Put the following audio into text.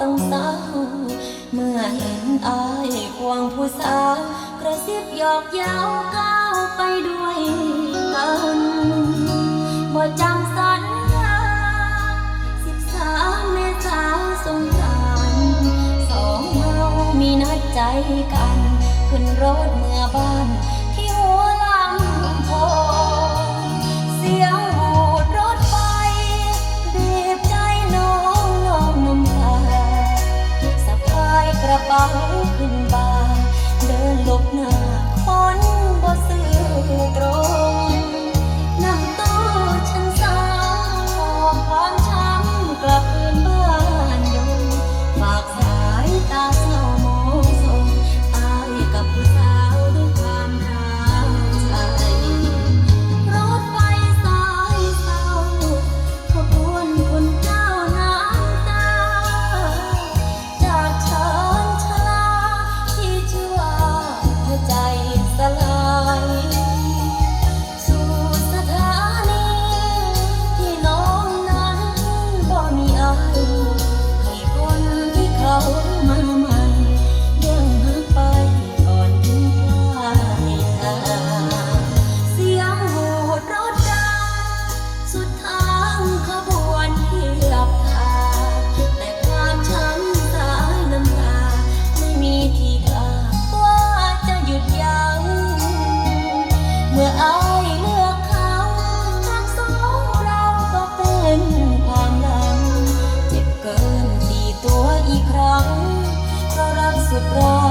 ต้องเศร้า เมื่อเห็นอายควางผู้สาวกระซิบหยอกเย้าก้าวไปด้วยกันบ่จำสัญญาสิบสามเมษาสงการสองเฮามีนัดใจกัน ขึ้นรถ เมื่ออายเลือเขาทาสองเราก็เป็นทางลังเจ็บกิตีตัวอีกครั้งเพาะรักสุดรอ